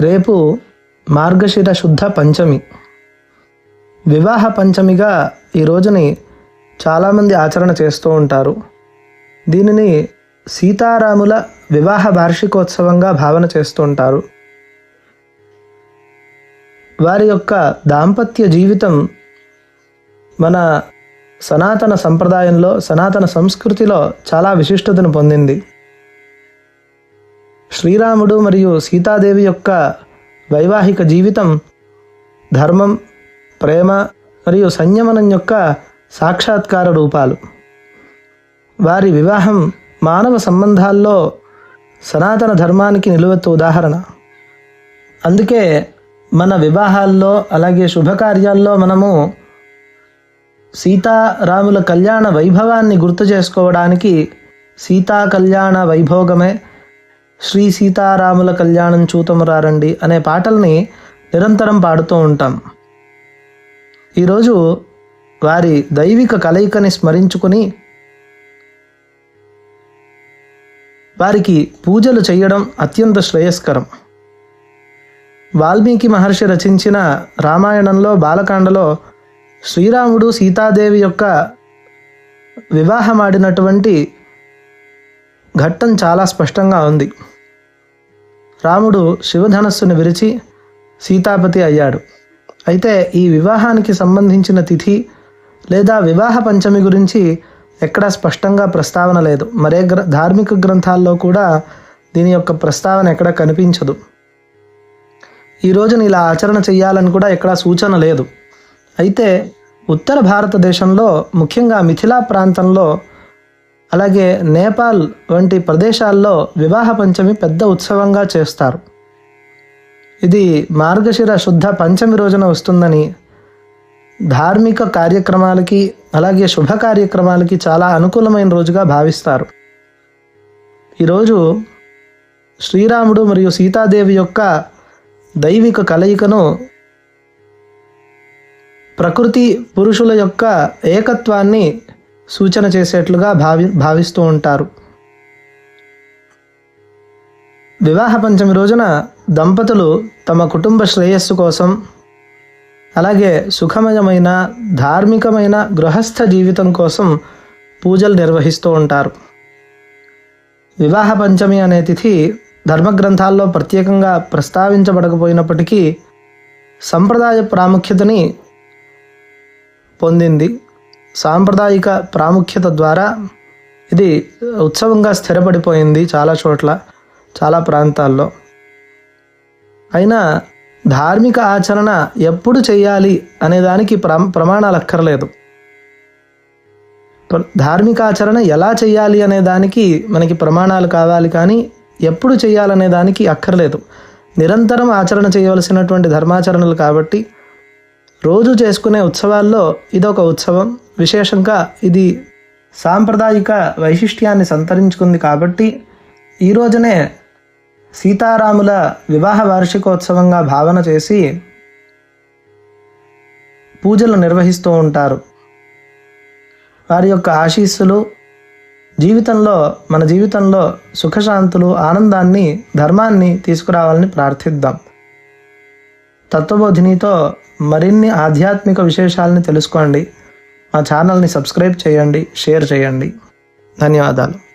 రేపు మార్గశిర శుద్ధ పంచమి. వివాహ పంచమిగా ఈ రోజుని చాలామంది ఆచరణ చేస్తూ ఉంటారు. దీనిని సీతారాముల వివాహ వార్షికోత్సవంగా భావన చేస్తూ ఉంటారు. వారి యొక్క దాంపత్య జీవితం మన సనాతన సంప్రదాయంలో సనాతన సంస్కృతిలో చాలా విశిష్టతను పొందింది. శ్రీరాముడు మరియు సీతాదేవి యొక్క వైవాహిక జీవితం ధర్మం ప్రేమ మరియు సంయమనం యొక్క సాక్షాత్కార రూపాలు. వారి వివాహం మానవ సంబంధాల్లో సనాతన ధర్మానికి నిలువెత్తు ఉదాహరణ. అందుకే మన వివాహాల్లో అలాగే శుభకార్యాల్లో మనము సీతారాముల కళ్యాణ వైభవాన్ని గుర్తు చేసుకోవడానికి సీతా కళ్యాణ వైభోగమే శ్రీ సీతారాముల కళ్యాణం చూతము రారండి అనే పాటల్ని నిరంతరం పాడుతూ ఉంటాం. ఈరోజు వారి దైవిక కలయికని స్మరించుకుని వారికి పూజలు చేయడం అత్యంత శ్రేయస్కరం. వాల్మీకి మహర్షి రచించిన రామాయణంలో బాలకాండలో శ్రీరాముడు సీతాదేవి యొక్క వివాహమాడినటువంటి ఘట్టం చాలా స్పష్టంగా ఉంది. రాముడు శివధనస్సును విరిచి సీతాపతి అయ్యాడు. అయితే ఈ వివాహానికి సంబంధించిన తిథి లేదా వివాహ పంచమి గురించి ఎక్కడా స్పష్టంగా ప్రస్తావన లేదు. మరే గ్ర ధార్మిక గ్రంథాల్లో కూడా దీని యొక్క ప్రస్తావన ఎక్కడ కనిపించదు. ఈ రోజున ఇలా ఆచరణ చేయాలని కూడా ఎక్కడా సూచన లేదు. అయితే ఉత్తర భారతదేశంలో ముఖ్యంగా మిథిలా ప్రాంతంలో అలాగే నేపాల్ వంటి ప్రదేశాల్లో వివాహ పంచమి పెద్ద ఉత్సవంగా చేస్తారు. ఇది మార్గశిర శుద్ధ పంచమి రోజున వస్తుందని ధార్మిక కార్యక్రమాలకి అలాగే శుభ కార్యక్రమాలకి చాలా అనుకూలమైన రోజుగా భావిస్తారు. ఈరోజు శ్రీరాముడు మరియు సీతాదేవి యొక్క దైవిక కలయికను ప్రకృతి పురుషుల యొక్క ఏకత్వాన్ని సూచన చేసేట్లుగా భావి భావిస్తూ ఉంటారు. వివాహ పంచమి రోజున దంపతులు తమ కుటుంబ శ్రేయస్సు కోసం అలాగే సుఖమయమైన ధార్మికమైన గృహస్థ జీవితం కోసం పూజలు నిర్వహిస్తూ ఉంటారు. వివాహ పంచమి అనే తిథి ధర్మగ్రంథాల్లో ప్రత్యేకంగా ప్రస్తావించబడకపోయినప్పటికీ సంప్రదాయ ప్రాముఖ్యతని పొందింది. సాంప్రదాయిక ప్రాముఖ్యత ద్వారా ఇది ఉత్సవంగా స్థిరపడిపోయింది చాలా చోట్ల చాలా ప్రాంతాల్లో. అయినా ధార్మిక ఆచరణ ఎప్పుడు చేయాలి అనే దానికి ప్ర ప్రమాణాలు అక్కర్లేదు. ధార్మిక ఆచరణ ఎలా చేయాలి అనే దానికి మనకి ప్రమాణాలు కావాలి కానీ ఎప్పుడు చేయాలనే దానికి అక్కర్లేదు. నిరంతరం ఆచరణ చేయవలసినటువంటి ధర్మాచరణలు కాబట్టి రోజు చేసుకునే ఉత్సవాల్లో ఇదొక ఉత్సవం. విశేషంగా ఇది సాంప్రదాయిక వైశిష్ట్యాన్ని సంతరించుకుంది కాబట్టి ఈ రోజునే సీతారాముల వివాహ వార్షికోత్సవంగా భావన చేసి పూజలు నిర్వహిస్తూ ఉంటారు. వారి యొక్క ఆశీస్సులు జీవితంలో మన జీవితంలో సుఖశాంతులు ఆనందాన్ని ధర్మాన్ని తీసుకురావాలని ప్రార్థిద్దాం. తత్వబోధినితో మరిన్ని ఆధ్యాత్మిక విశేషాలని తెలుసుకోండి. మా ఛానల్ని సబ్స్క్రైబ్ చేయండి షేర్ చేయండి. ధన్యవాదాలు.